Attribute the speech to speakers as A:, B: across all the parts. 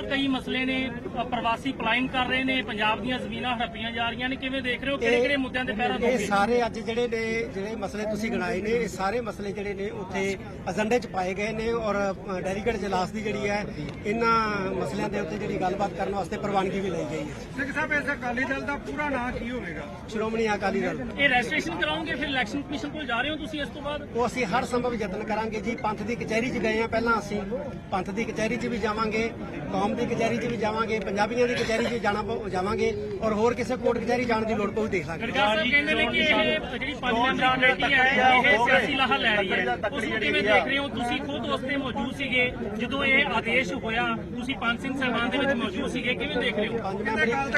A: ਹੋਰ ਕਈ ਮਸਲੇ ਨੇ ਪ੍ਰਵਾਸੀ ਪਲਾਇਨ ਕਰ ਰਹੇ ਨੇ ਪੰਜਾਬ ਦੀਆਂ ਜ਼ਮੀਨਾਂ ਹੜੱਪੀਆਂ ਜਾ ਰਹੀਆਂ ਨੇ ਕਿਵੇਂ ਦੇਖ ਰਹੇ ਹੋ? ਕਿਹੜੇ ਕਿਹੜੇ ਮੁੱਦਿਆਂ ਤੇ ਪਹਿਰਾ
B: ਇਹ
A: ਦੋਗੇ
B: ਸਾਰੇ ਅੱਜ ਜਿਹੜੇ ਨੇ ਜਿਹੜੇ ਮਸਲੇ ਤੁਸੀਂ ਗਿਣਾਏ ਨੇ ਇਹ ਸਾਰੇ ਮਸਲੇ ਜਿਹੜੇ ਨੇ ਉੱਥੇ ਏਜੰਡੇ 'ਚ ਪਾਏ ਗਏ ਨੇ ਔਰ ਡੈਲੀਗੇਟ ਜਲਾਸ ਦੀ ਜਿਹੜੀ ਹੈ ਇਹਨਾਂ ਮਸਲਿਆਂ ਦੇ ਉੱਤੇ ਜਿਹੜੀ ਗੱਲਬਾਤ ਕਰਨ ਵਾਸਤੇ ਪ੍ਰਵਾਨਗੀ ਵੀ ਲਈ ਗਈ ਹੈ।
C: ਸਿੰਘ ਸਾਹਿਬ ਇਸ ਅਕਾਲੀ ਦਲ ਦਾ ਪੂਰਾ ਨਾਂ ਕੀ ਹੋਵੇਗਾ?
B: ਸ਼੍ਰੋਮਣੀ ਅਕਾਲੀ ਦਲ।
A: ਇਹ ਰਜਿਸਟ੍ਰੇਸ਼ਨ ਕਰਾਉਂਗੇ ਫਿਰ ਇਲੈਕਸ਼ਨ ਕਮਿਸ਼ਨ ਕੋਲ ਜਾ ਰਹੇ ਹੋ ਤੁਸੀਂ ਇਸ ਤੋਂ ਬਾਅਦ?
B: ਉਹ ਅਸੀਂ ਹਰ ਸੰਭਵ ਯਤਨ ਕਰਾਂਗੇ ਜੀ ਪੰਥ ਦੀ ਕਚਹਿਰੀ 'ਚ ਗਏ ਆ ਪਹਿਲਾਂ ਅਸੀਂ ਪੰਥ ਦੀ ਕਚਹਿਰੀ 'ਚ ਵੀ ਜਾਵਾਂਗੇ ਕੌਮ ਦੀ ਕਚਹਿਰੀ 'ਚ ਵੀ ਜਾਵਾਂਗੇ ਪੰਜਾਬੀਆਂ ਦੀ ਕਚਹਿਰੀ 'ਚ ਜਾਣਾ ਪਊ- ਜਾਵਾਂਗੇ ਔਰ ਹੋਰ ਕਿਸੇ ਕੋਰਟ ਕਚਹਿਰੀ ਜਾਣ ਦੀ ਲੋੜ ਪਊ ਦੇਖ ਲਾਂਗੇ।
A: ਗੜਕਾ ਸਾਹਿਬ ਕਹਿੰਦੇ ਨੇ ਕਿ ਇਹ ਜਿਹੜੀ ਪੰਜ ਮੈਂਬਰੀ ਕਮੇਟੀ ਹੈ ਇਹ ਸਿਆਸੀ ਲਾਹਾ ਲੈ ਰਹੀ ਹੈ। ਉਸ ਨੂੰ ਕਿਵੇਂ ਦੇਖ ਰਹੇ ਹੋ? ਤੁਸੀਂ ਖੁਦ ਉਸ ਤੇ ਮੌਜੂਦ ਸੀਗੇ ਜਦੋਂ ਇਹ ਆਦੇਸ਼ ਹੋਇਆ ਤੁਸੀਂ ਪੰਜ ਸਿੰਘ ਸਾਹਿਬਾਨ ਦੇ ਵਿੱਚ ਮੌਜੂਦ ਸੀਗੇ ਕਿਵੇਂ ਦੇਖ ਰਹੇ ਹੋ?
B: ਪੰਜ
C: ਕਹਿੰਦੇ
B: ਮੈਂਬਰੀ
C: ਅਕਾਲ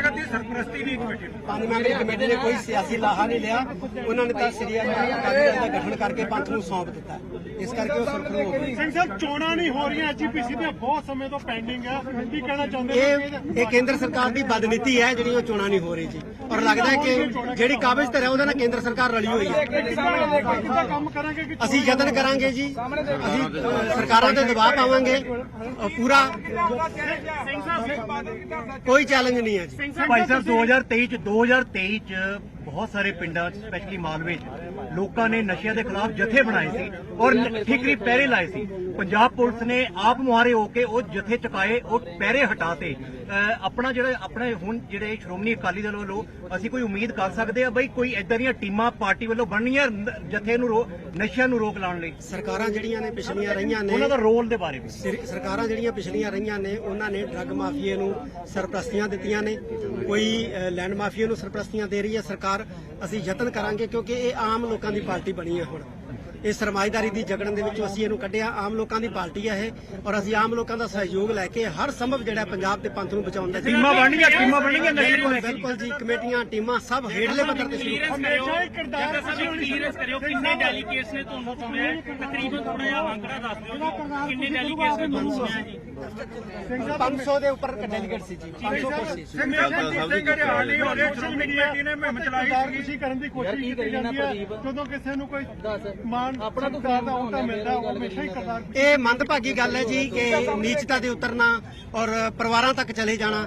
B: ਪੰਜ ਮੈਂਬਰੀ ਕਮੇਟੀ ਨੇ? ਕੋਈ ਸਿਆਸੀ ਲਾਹਾ ਨਹੀਂ ਲਿਆ। ਉਹਨਾਂ ਨੇ ਤਾਂ ਸ੍ਰੀ ਅਕਾਲੀ ਦਲ ਦਾ ਗਠਨ ਕਰਕੇ ਪੰਥ ਨੂੰ ਸੌਂਪ ਦਿੱਤਾ। ਇਸ ਕਰਕੇ ਉਹ ਸੁਰਖਰੂ ਹੋ ਗਈ
D: ਸਿੰਘ ਸਾਹਿਬ ਚੋਣਾਂ ਨਹੀਂ ਹੋ ਰਹੀਆਂ। ਐਜੀਪੀਸੀ ਦੀਆਂ ਬਹੁਤ ਸਮੇਂ ਤੋਂ ਪੈਂਡਿੰਗ ਆ।
B: ਇਹ ਇਹ ਕੇਂਦਰ ਸਰਕਾਰ ਦੀ ਬਦਨੀਤੀ ਹੈ ਜਿਹੜੀ ਉਹ ਚੋਣਾਂ ਨਹੀਂ ਹੋ ਰਹੀ ਜੀ। ਔਰ ਲੱਗਦਾ ਹੈ ਕਿ ਜਿਹੜੀ ਕਾਬਜ਼ ਤੇ ਹੈ ਉਹਦੇ ਨਾਲ ਕੇਂਦਰ ਸਰਕਾਰ ਰਲੀ ਹੋਈ ਹੈ। ਅਸੀਂ ਯਤਨ ਕਰਾਂਗੇ ਜੀ। ਅਸੀਂ ਸਰਕਾਰਾਂ ਤੇ ਦਬਾਅ ਪਾਵਾਂਗੇ। ਪੂਰਾ ਕੋਈ ਚੈਲੰਜ ਨਹੀਂ ਹੈ ਜੀ।
E: ਭਾਈ ਸਾਹਿਬ 2023 ਚ 2023 ਚ ਬਹੁਤ ਸਾਰੇ ਪਿੰਡਾਂ ਸਪੈਸ਼ਲੀ ਮਾਲਵੇ ਚ ਲੋਕਾਂ ਨੇ ਨਸ਼ਿਆਂ ਦੇ ਖਿਲਾਫ ਜਥੇ ਬਣਾਏ ਸੀ ਔਰ ਠੀਕਰੀ ਪਹਿਰੇ ਲਾਏ ਸੀ। ਪੰਜਾਬ ਪੁਲਿਸ ਨੇ ਆਪ ਮੁਹਾਰੇ ਹੋ ਕੇ ਉਹ ਜਥੇ ਚੁਕਾਏ ਉਹ ਪਹਿਰੇ ਹਟਾਤੇ। ਆਪਣਾ ਜਿਹੜਾ ਆਪਣੇ ਹੁਣ ਜਿਹੜੇ ਸ਼੍ਰੋਮਣੀ ਅਕਾਲੀ ਦਲ ਵੱਲੋਂ ਅਸੀਂ ਕੋਈ ਉਮੀਦ ਕਰ ਸਕਦੇ ਆ ਬਈ ਕੋਈ ਇਦਾਂ ਦੀਆਂ ਟੀਮਾਂ ਪਾਰਟੀ ਵੱਲੋਂ ਬਣਨੀਆਂ ਜਥੇ ਨੂੰ ਨਸ਼ਿਆਂ ਨੂੰ ਰੋਕ ਲਾਉਣ ਲਈ।
B: ਸਰਕਾਰਾਂ ਜਿਹੜੀਆਂ ਨੇ ਪਿਛਲੀਆਂ ਰਹੀਆਂ ਨੇ
E: ਉਹਨਾਂ ਦਾ ਰੋਲ ਦੇ ਬਾਰੇ ਵਿੱਚ
B: ਸਰ- ਸਰਕਾਰਾਂ ਜਿਹੜੀਆਂ ਪਿਛਲੀਆਂ ਰਹੀਆਂ ਨੇ ਉਹਨਾਂ ਨੇ ਡਰੱਗ ਮਾਫੀਏ ਨੂੰ ਸਰਪ੍ਰਸਤੀਆਂ ਦਿੱਤੀਆਂ ਨੇ। ਕੋਈ ਲੈਂਡ ਮਾਫੀਏ ਨੂੰ ਸਰਪ੍ਰਸਤੀਆਂ ਦੇ ਰਹੀ ਹੈ ਸਰਕਾਰ। ਅਸੀਂ ਯਤਨ ਕਰਾਂਗੇ ਕਿਉਂਕਿ ਇਹ ਆਮ ਲੋਕਾਂ ਦੀ ਪਾਰਟੀ ਬਣੀ ਹੈ ਹੁਣ। ਇਹ ਸਰਮਾਇਦਾਰੀ ਦੀ ਜਗੜਨ ਦੇ ਵਿੱਚੋਂ ਅਸੀਂ ਇਹਨੂੰ ਕੱਢਿਆ ਆਮ ਲੋਕਾਂ ਦੀ ਪਾਰਟੀ ਹੈ ਇਹ ਔਰ ਅਸੀਂ ਆਮ ਲੋਕਾਂ ਦਾ ਸਹਿਯੋਗ ਲੈ ਕੇ ਹਰ ਸੰਭਵ ਜਿਹੜਾ ਪੰਜਾਬ ਤੇ ਪੰਥ ਨੂੰ ਬਚਾਉਣ ਦਾ
E: ਟੀਮਾਂ ਬਣਨੀਆਂ ਟੀਮਾਂ ਬਣਨੀਆਂ ਨਸ਼ੇ ਨੂੰ
B: ਬਿਲਕੁਲ ਜੀ ਕਮੇਟੀਆਂ ਟੀਮਾਂ ਸਭ ਹੇਠਲੇ ਪੱਧਰ ਤੇ ਸ਼ੁਰੂ
A: ਕਰਿਓ ਕਿੰਨੇ ਡੈਲੀਗੇਟਸ ਨੇ ਤੁਹਾਨੂੰ ਸੁਣਿਆ ਹੈ? ਤਕਰੀਬਨ ਥੋੜਾ ਜਿਹਾ ਅੰਕੜਾ ਦੱਸ ਦਿਓ ਕਿੰਨੇ ਡੈਲੀਗੇਟਸ ਨੇ ਤੁਹਾਨੂੰ ਸੁਣਿਆ ਜੀ
B: 500 ਦੇ ਉੱਪਰ ਡੈਲੀਗੇਟ ਸੀ ਜੀ 500 ਕੁਰਸੀ ਸੀ
C: ਸਿੰਘ ਹਰਿਆਣਾ ਸ਼੍ਰੋਮਣੀ ਕਮੇਟੀ ਨੇ ਮੁਹਿੰਮ ਚਲਾਈ ਸੀ
D: ਕਰਨ ਦੀ ਕੋਸ਼ਿਸ਼ ਕੀਤੀ ਜਾਂਦੀ ਹੈ ਜਦੋਂ ਕਿਸੇ ਨੂੰ ਕੋਈ ਮਾਨ ਆਪਣਾ ਤੋਂ ਦਾ ਉਹਦਾ ਮਿਲਦਾ ਉਹ ਹਮੇਸ਼ਾ ਹੀ ਕਰਤਾਰ
B: ਇਹ ਮੰਦਭਾਗੀ ਗੱਲ ਹੈ ਜੀ ਕਿ ਨੀਚਤਾ ਦੇ ਉਤਰਨਾ ਔਰ ਪਰਿਵਾਰਾਂ ਤੱਕ ਚਲੇ ਜਾਣਾ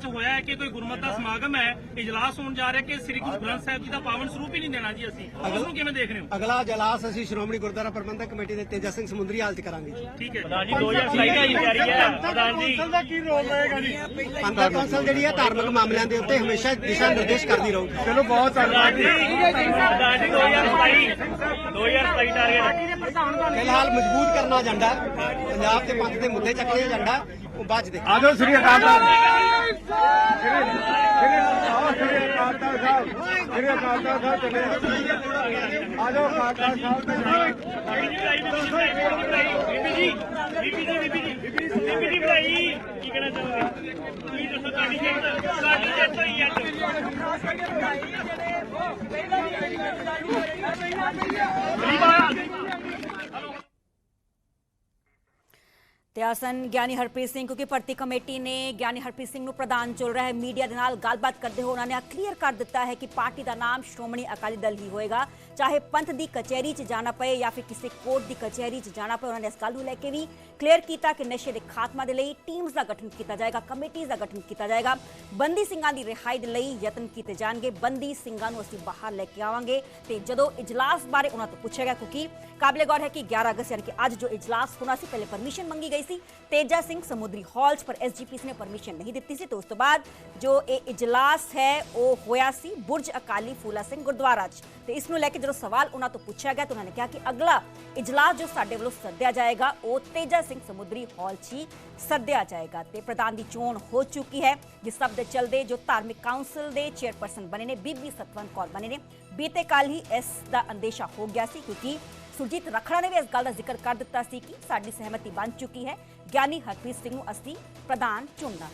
A: 'ਚ ਹੋਇਆ ਹੈ ਕਿ ਕੋਈ ਗੁਰਮਤ ਦਾ ਸਮਾਗਮ ਹੈ ਇਜਲਾਸ ਹੋਣ ਜਾ ਰਿਹਾ ਕਿ ਸ੍ਰੀ ਗੁਰੂ ਗ੍ਰੰਥ ਸਾਹਿਬ ਜੀ ਦਾ ਪਾਵਨ ਸਰੂਪ ਹੀ ਨਹੀਂ ਦੇਣਾ ਜੀ ਅਸੀਂ। ਉਸ ਨੂੰ ਕਿਵੇਂ ਦੇਖ ਰਹੇ ਹੋ?
B: ਅਗਲਾ ਜਲਾਸ ਅਸੀਂ ਸ਼੍ਰੋਮਣੀ ਗੁਰਦੁਆਰਾ ਪ੍ਰਬੰਧਕ ਕਮੇਟੀ ਦੇ ਤੇਜਾ ਸਿੰਘ ਸਮੁੰਦਰੀ ਹਾਲ 'ਚ ਕਰਾਂਗੇ ਜੀ।
A: ਠੀਕ ਹੈ। ਜੀ 2027 ਦੀ ਤਿਆਰੀ ਹੈ। ਪ੍ਰਧਾਨ ਜੀ।
D: ਕੌਂਸਲ ਦਾ ਕੀ ਰੋਲ ਰਹੇਗਾ ਜੀ?
B: ਪੰਥਕ ਕੌਂਸਲ ਜਿਹੜੀ ਹੈ ਧਾਰਮਿਕ ਮਾਮਲਿਆਂ ਦੇ ਉੱਤੇ ਹਮੇਸ਼ਾ ਦਿਸ਼ਾ ਨਿਰਦੇਸ਼ ਕਰਦੀ ਰਹੂਗੀ।
D: ਚਲੋ ਬਹੁਤ
A: ਪ੍ਰਧਾਨ ਜੀ ਪ੍ਰਧਾਨ ਜੀ 2027 2027 ਟਾਰਗੇਟ
B: ਫਿਲਹਾਲ ਮਜ਼ਬੂਤ ਕਰਨਾ ਏਜੰਡਾ ਹੈ। ਪੰਜਾਬ ਤੇ ਪੰਥ ਦੇ ਮੁੱਦੇ ਚੱਕਣੇ ਏਜੰਡਾ। ਉਹ ਬਾਅਦ ਦੇਖਾਂਗੇ
D: ਆਜੋ ਸ੍ਰੀ ਅਕਾਲ ਸ੍ਰੀ ਅਕਾਲ ਸਾਹਿਬ ਸ੍ਰੀ ਅਕਾਲ ਤਖਤ ਸਾਹਿਬ ਚਲੇ ਆਜੋ ਅਕਾਲ ਸਾਹਿਬ ਤੇ
A: ਬੀਬੀ ਜੀ ਬੀਬੀ ਜੀ ਬੀਬੀ ਜੀ ਬੀਬੀ ਜੀ ਬੁਲਾਈ ਕੀ ਕਹਿਣਾ ਚਾਹੋਗੇ ਤੁਸੀਂ ਦੱਸੋ ਤੁਹਾਡੀ ਜਿੱਤ ਸਾਡੀ ਜਿੱਤ ਹੋਈ ਅੱਜ
F: ਤੇ ਆਸਨ ਗਿਆਨੀ ਹਰਪ੍ਰੀਤ ਸਿੰਘ, ਕਿਉਂਕਿ ਭਰਤੀ ਕਮੇਟੀ ਨੇ ਗਿਆਨੀ ਹਰਪ੍ਰੀਤ ਸਿੰਘ ਨੂੰ ਪ੍ਰਦਾਨ ਚੁਣ ਰਿਹਾ ਹੈ। ਮੀਡੀਆ ਦੇ ਨਾਲ ਗੱਲਬਾਤ ਕਰਦੇ ਹੋਏ ਉਹਨਾਂ ਨੇ ਕਲੀਅਰ ਕਰ ਦਿੱਤਾ ਹੈ ਕਿ ਪਾਰਟੀ ਦਾ ਨਾਮ ਸ਼੍ਰੋਮਣੀ ਅਕਾਲੀ ਦਲ ਹੀ ਹੋਏਗਾ। ਚਾਹੇ ਪੰਥ ਦੀ ਕਚਹਿਰੀ 'ਚ ਜਾਣਾ ਪਏ ਜਾਂ ਫਿਰ ਕਿਸੇ ਕੋਰਟ ਦੀ ਕਚਹਿਰੀ 'ਚ ਜਾਣਾ ਪਏ, ਉਹਨਾਂ ਨੇ ਇਸ ਗੱਲ ਨੂੰ ਲੈ ਕੇ ਵੀ ਕਲੀਅਰ ਕੀਤਾ ਕਿ ਨਸ਼ੇ ਦੇ ਖਾਤਮਾ ਦੇ ਲਈ ਟੀਮਸ ਦਾ ਗਠਨ ਕੀਤਾ ਜਾਏਗਾ ਕਮੇਟੀਆਂ ਦਾ ਗਠਨ ਕੀਤਾ ਜਾਏਗਾ। ਬੰਦੀ ਸਿੰਘਾਂ ਦੀ ਰਿਹਾਈ ਦੇ ਲਈ ਯਤਨ ਕੀਤੇ ਜਾਣਗੇ। ਬੰਦੀ ਸਿੰਘਾਂ ਨੂੰ ਅਸੀਂ ਬਾਹਰ ਲੈ ਕੇ ਆਵਾਂਗੇ ਤੇ ਜਦੋਂ ਇਜਲਾਸ ਬਾਰੇ ਉਹਨਾਂ ਤੋਂ ਪੁੱਛਿਆ ਗਿਆ, ਕਿਉਂਕਿ ਕਾਬਲੇ ਗੌਰ ਹੈ ਕਿ 11 ਅਗਸਤ ਯਾਨੀ ਕਿ ਅੱਜ ਜੋ ਇਜਲਾਸ ਹੋਣਾ ਸੀ, ਪਹਿਲੇ ਪਰਮਿਸ਼ਨ ਮੰਗੀ ਗਈ ਸੀ। ਤੇਜਾ ਸਿੰਘ ਸਮੁੰਦਰੀ ਹਾਲ 'ਚ ਪਰ ਐਸਜੀਪੀਸੀ ਨੇ ਪਰਮਿਸ਼ਨ ਨਹੀਂ ਦਿੱਤੀ ਸੀ ਤੇ ਉਸ ਤੋਂ ਬਾਅਦ ਜੋ ਇਹ ਇਜਲਾਸ ਹੈ, ਉਹ ਹੋਇਆ ਸੀ ਬੁਰਜ ਅਕਾਲੀ ਫੂਲਾ ਸਿੰਘ ਗੁਰਦੁਆਰਾ 'ਚ। ਤੇ ਇਸ ਨੂੰ ਲੈ ਕੇ ਜਦੋਂ ਸਵਾਲ ਉਹਨਾਂ ਤੋਂ ਪੁੱਛਿਆ ਗਿਆ ਤਾਂ ਉਹਨਾਂ ਨੇ ਕਿਹਾ ਕਿ ਅਗਲਾ ਇਜਲਾਸ ਜੋ ਸਾਡੇ ਵੱਲੋਂ ਸੱਦਿਆ ਜਾਏਗਾ, ਉਹ ਤੇਜਾ ਸਿੰਘ ਸਮੁੰਦਰੀ ਹਾਲ 'ਚ ਹੀ ਸੱਦਿਆ ਜਾਏਗਾ ਤੇ ਪ੍ਰਧਾਨ ਦੀ ਚੋਣ ਹੋ ਚੁੱਕੀ ਹੈ, ਜਿਸ ਸਭ ਦੇ ਚਲਦੇ ਜੋ ਧਾਰਮਿਕ ਕਾਉਂਸਲ ਦੇ ਚੇਅਰਪਰਸਨ ਬਣੇ ਨੇ, ਬੀਬੀ ਸਤਵੰਤ ਕੌਰ ਬਣੇ ਨੇ। ਬੀਤੇ ਕੱਲ ਹੀ ਇਸ ਦਾ ਅੰਦੇਸ਼ਾ ਹੋ ਗਿਆ ਸੀ ਕਿਉਂਕਿ ਸੁਰਜੀਤ ਰਖੜਾ ਨੇ ਵੀ ਇਸ ਗੱਲ ਦਾ ਜ਼ਿਕਰ ਕਰ ਦਿੱਤਾ ਸੀ ਕਿ ਸਾਡੀ ਸਹਿਮਤੀ ਬਣ ਚੁੱਕੀ ਹੈ। ਗਿਆਨੀ ਹਰਪ੍ਰੀਤ ਸਿੰਘ ਨੂੰ ਅਸੀਂ ਪ੍ਰਧਾਨ ਚੁਣਨਾ